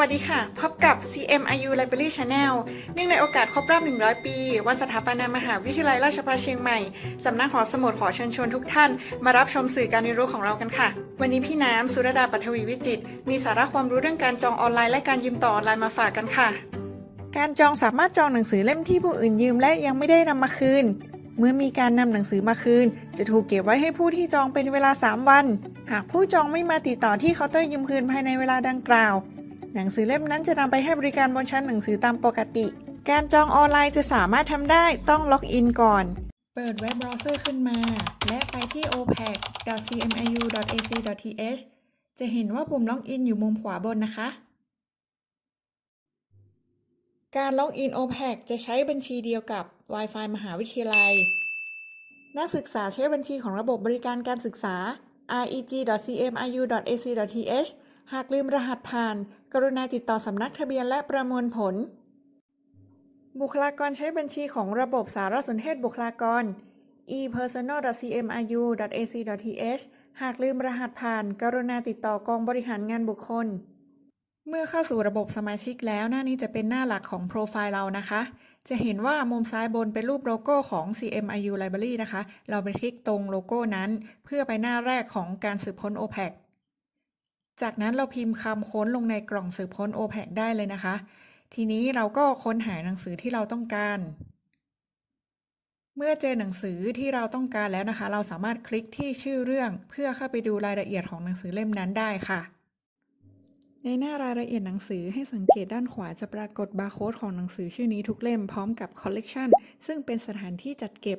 วัสดีค่ะ พบกับ CMIU Library Channel เนื่องในโอกาสครบรอบ 100 ปี วันสถาปนามหาวิทยาลัยราชภัฏเชียงใหม่ สำนักหอสมุดขอเชิญชวนทุกท่าน มารับชมสื่อการเรียนรู้ของเรากันค่ะ วันนี้พี่น้ำสุรดาปัทวีวิจิต มีสาระความรู้เรื่องการจองออนไลน์และการยืมต่อออนไลน์มาฝากกันค่ะ การจองสามารถจองหนังสือเล่มที่ผู้อื่นยืมและยังไม่ได้นำมาคืน เมื่อมีการนำหนังสือมาคืน จะถูกเก็บไว้ให้ผู้ที่จองเป็นเวลา 3 วัน หากผู้จองไม่มาติดต่อที่เคาน์เตอร์ยืมคืนภายในเวลาดังกล่าว หนังสือเล่มนั้นจะนำไปให้บริการบนชั้นหนังสือตามปกติ การจองออนไลน์จะสามารถทำได้ต้องล็อกอินก่อน เปิดเว็บเบราว์เซอร์ขึ้นมา และไปที่ opac.cmiu.ac.th จะเห็นว่าปุ่มล็อกอินอยู่มุมขวาบนนะคะ การล็อกอิน OPAC จะใช้บัญชีเดียวกับ Wi-Fi มหาวิทยาลัย นักศึกษาใช้บัญชีของระบบบริการการศึกษา reg.cmiu.ac.th หากลืมรหัสผ่าน กรุณาติดต่อสำนักทะเบียนและประมวลผล บุคลากรใช้บัญชีของระบบสารสนเทศบุคลากร e-personal.cmiu.ac.th หากลืมรหัสผ่าน กรุณาติดต่อกองบริหารงานบุคคล เมื่อเข้าสู่ระบบสมาชิกแล้วหน้านี้จะเป็นหน้าหลักของโปรไฟล์เรานะคะ จะเห็นว่ามุมซ้ายบนเป็นรูปโลโก้ของ CMIU Library นะคะ เราไปคลิกตรงโลโก้นั้น เพื่อไปหน้าแรกของการสืบค้น OPAC จากนั้นเราพิมพ์คำค้นลงในกล่องสืบค้น OPAC ได้เลยนะคะ ทีนี้เราก็ค้นหาหนังสือที่เราต้องการ เมื่อเจอหนังสือที่เราต้องการแล้วนะคะ เราสามารถคลิกที่ชื่อเรื่องเพื่อเข้าไปดูรายละเอียดของหนังสือเล่มนั้นได้ค่ะ ในหน้ารายละเอียดหนังสือให้สังเกตด้านขวาจะปรากฏบาร์โค้ดของหนังสือชื่อนี้ทุกเล่มพร้อมกับคอลเลกชันซึ่งเป็นสถานที่จัดเก็บ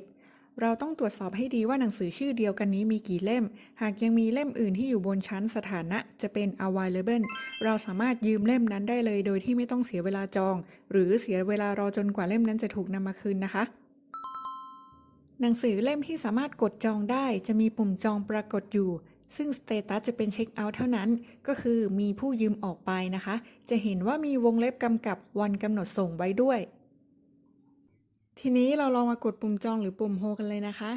เราต้องตรวจสอบให้ดีว่าหนังสือชื่อเดียวกันนี้มีกี่เล่ม หากยังมีเล่มอื่นที่อยู่บนชั้นสถานะจะเป็น available เราสามารถยืมเล่มนั้นได้เลยโดยที่ไม่ต้องเสียเวลาจอง หรือเสียเวลารอจนกว่าเล่มนั้นจะถูกนำมาคืนนะคะ หนังสือเล่มที่สามารถกดจองได้จะมีปุ่มจองปรากฏอยู่ซึ่งสเตตัสจะเป็นเช็คเอาท์เท่านั้น ก็คือมีผู้ยืมออกไปนะคะ จะเห็นว่ามีวงเล็บกำกับวันกำหนดส่งไว้ด้วย ทีนี้เราลองมากดปุ่มจองหรือปุ่มโฮกันเลยนะคะ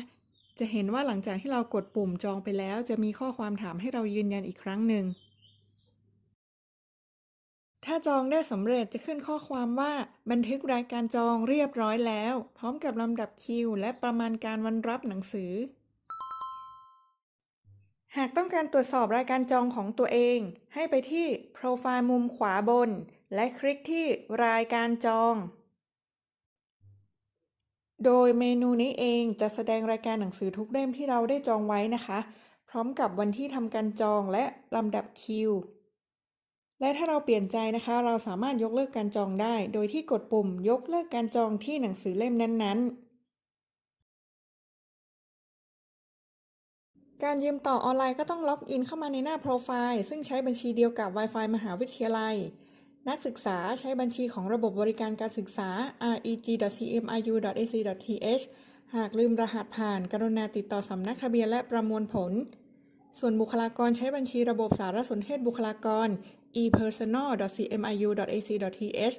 จะเห็นว่าหลังจากที่เรากดปุ่มจองไปแล้ว จะมีข้อความถามให้เรายืนยันอีกครั้งหนึ่ง ถ้าจองได้สำเร็จจะขึ้นข้อความว่าบันทึกรายการจองเรียบร้อยแล้ว พร้อมกับลำดับคิว และประมาณการวันรับหนังสือ หากต้องการตรวจสอบรายการจองของตัวเอง ให้ไปที่โปรไฟล์มุมขวาบน และคลิกที่รายการจอง โดยเมนูนี้เองจะแสดงรายการหนังสือทุกเล่มที่เราได้จองไว้นะคะ พร้อมกับวันที่ทำการจองและลำดับคิว และถ้าเราเปลี่ยนใจนะคะ เราสามารถยกเลิกการจองได้ โดยที่กดปุ่มยกเลิกการจองที่หนังสือเล่มนั้นๆ การยืมต่อออนไลน์ก็ต้องล็อกอินเข้ามาในหน้าโปรไฟล์ซึ่งใช้บัญชีเดียวกับ Wi-Fi มหาวิทยาลัย นักศึกษาใช้บัญชีของระบบบริการการศึกษา reg.cmiu.ac.th หากลืมรหัสผ่าน กรุณาติดต่อสำนักทะเบียนและประมวลผล ส่วนบุคลากรใช้บัญชีระบบสารสนเทศบุคลากร e-personal.cmiu.ac.th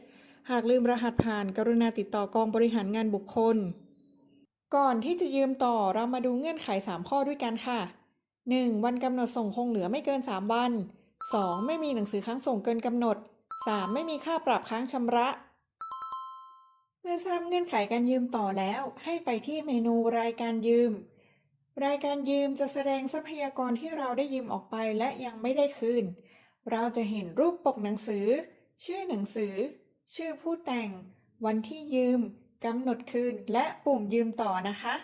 หากลืมรหัสผ่าน กรุณาติดต่อกองบริหารงานบุคคล ก่อนที่จะยืมต่อเรามาดูเงื่อนไข 3 ข้อด้วยกันค่ะ 1. วันกำหนดส่งคงเหลือไม่เกิน 3 วัน 2. ไม่มีหนังสือค้างส่งเกินกำหนด 3. ไม่มีค่าปรับค้างชำระ เมื่อทราบเงื่อนไขการยืมต่อแล้ว ให้ไปที่เมนูรายการยืม รายการยืมจะแสดงทรัพยากรที่เราได้ยืมออกไปและยังไม่ได้คืน เราจะเห็นรูปปกหนังสือ ชื่อหนังสือ ชื่อผู้แต่ง วันที่ยืมกำหนดคืน และปุ่มยืมต่อนะคะ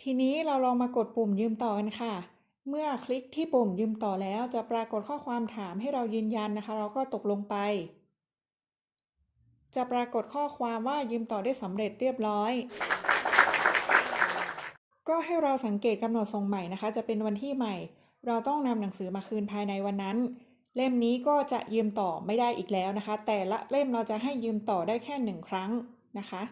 ทีนี้เราลองมากดปุ่มยืมต่อกันค่ะ เมื่อคลิกที่ปุ่มยืมต่อแล้วจะปรากฏข้อความถามให้เรายืนยันนะคะ เราก็ตกลงไป จะปรากฏข้อความว่ายืมต่อได้สำเร็จเรียบร้อย ก็ให้เราสังเกตกำหนดส่งใหม่นะคะ จะเป็นวันที่ใหม่ เราต้องนำหนังสือมาคืนภายในวันนั้น เล่มนี้ก็จะยืมต่อไม่ได้อีกแล้วนะคะ แต่ละเล่มเราจะให้ยืมต่อได้แค่หนึ่งครั้งนะคะ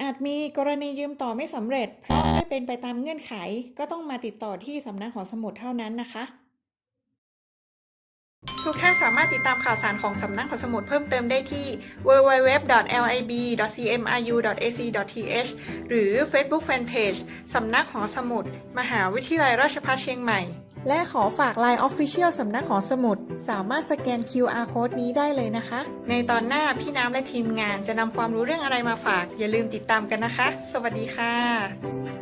อาจมีกรณียืมต่อไม่สำเร็จ เพราะไม่เป็นไปตามเงื่อนไข ก็ต้องมาติดต่อที่สำนักหอสมุดเท่านั้นนะคะ ทุกท่านสามารถติดตามข่าวสารของสำนักหอสมุดเพิ่มเติมได้ที่ www.lib.cmiu.ac.th หรือ Facebook Fanpage สำนักหอสมุด มหาวิทยาลัยราชภัฏเชียงใหม่ และขอฝาก Line Official สำนักหอสมุด สามารถสแกน QR Code นี้ได้เลยนะคะ ในตอนหน้าพี่น้ำและทีมงานจะนำความรู้เรื่องอะไรมาฝาก อย่าลืมติดตามกันนะคะ สวัสดีค่ะ